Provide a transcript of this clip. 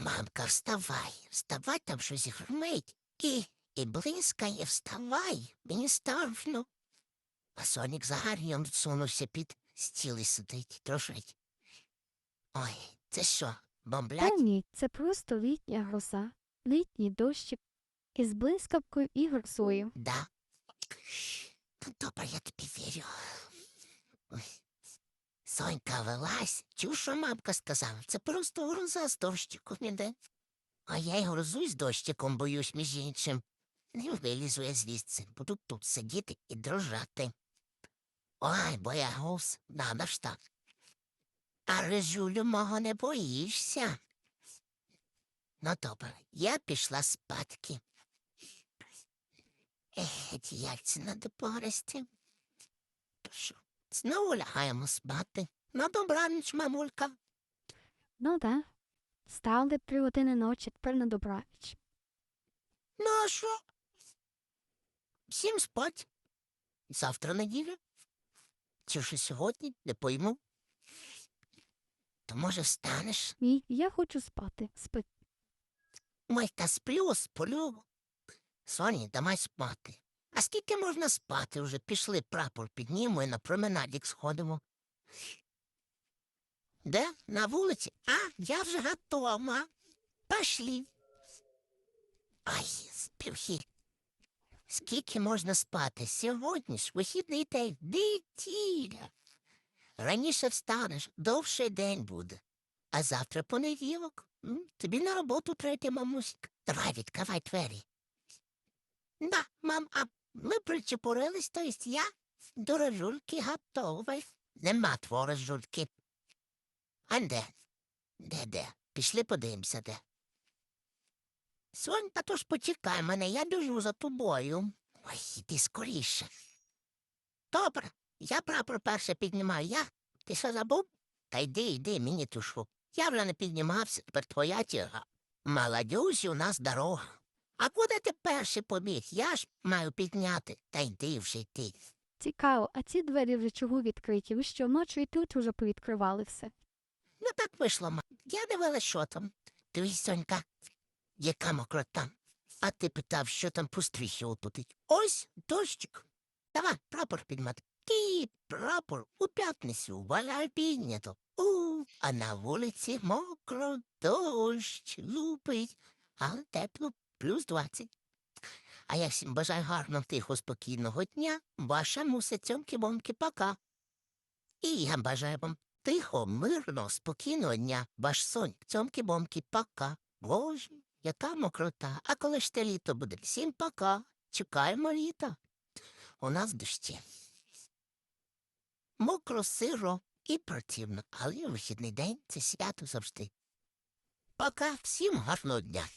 Мамка, вставай, вставай, там щось гримить. І, і блискає, вставай, мені страшно. А Сонік загар'ям сунувся під стіл і сидить, дрожить. Ой, це що, Та ні, це просто літня гроза, літній дощик із блискавкою і грозою. Да. Ну, добре, я тобі вірю. Сонька велась. Чув, що мамка сказала? Це просто гроза з дощиком іде. А я й грозу з дощиком боюсь, між іншим. Не вилізу я звідси, буду тут сидіти і дрожати. Ой, боягуз, надо ж так. А режулю мого не боїшся. Ну, добре, я пішла спадки. Ех, яйця надо погрести. То що, знову лягаємо спати. На добраніч, мамулька. Ну да. Стали три години ночі, тепер на добраніч. Ну, а що? Всім спать. Завтра неділя. Чи вже сьогодні, не пойму. То може встанеш? Ні, я хочу спати. Спи. Та сплю, сплю. Соні, давай спати. А скільки можна спати вже? Пішли прапор піднімо і на променадік сходимо. Де? На вулиці? А, я вже готова. Пошли. Ай, співхи. Скільки можна спати? Сьогодні ж вихідний день, неділя. Раніше встанеш, довший день буде. А завтра понеділок. Тобі на роботу третя, мамусик. Давай, відкривай двері. Да, мам, а ми причепурились, то есть я до рожульки готовий. Нема твого рожульки. А де? Де, де? Пішли подивимося, де. Сонь, та то ж почекай мене, я біжу за тобою. Ой, іди скоріше. Добре, я прапор перше піднімаю. Я? Ти що забув? Та йди, йди, мені тушу. Я вже не піднімався, тепер твоя тяга. Молодюсь, у нас дорога. А куди ти перший побіг? Я ж маю підняти. Та йди вже йти. Цікаво, а ці двері вже чого відкриті? Ви що, вночі і тут уже повідкривали все? Ну так вийшло, ма. Я дивилась, що там. Дивись, Сонька, яка мокрота. А ти питав, що там пустріхи отутить. Ось дощик. Давай, прапор підмати. Ті, прапор у п'ятницю, валяй піднято. У, а на вулиці мокро, дощ, лупить, але тепло, плюс двадцять. А я всім бажаю гарного, тихо, спокійного дня. Ваша муся цьомки-бомки, пока. І я бажаю вам Тихо, мирно, спокійного дня, ваш сон, цьомки-бомки, пока. Боже, яка мокрота. А коли ж те літо буде? Всім пока. Чекаємо літа. У нас дощі. Мокро, сиро і противно, але вихідний день це свято завжди. Пока, всім гарного дня.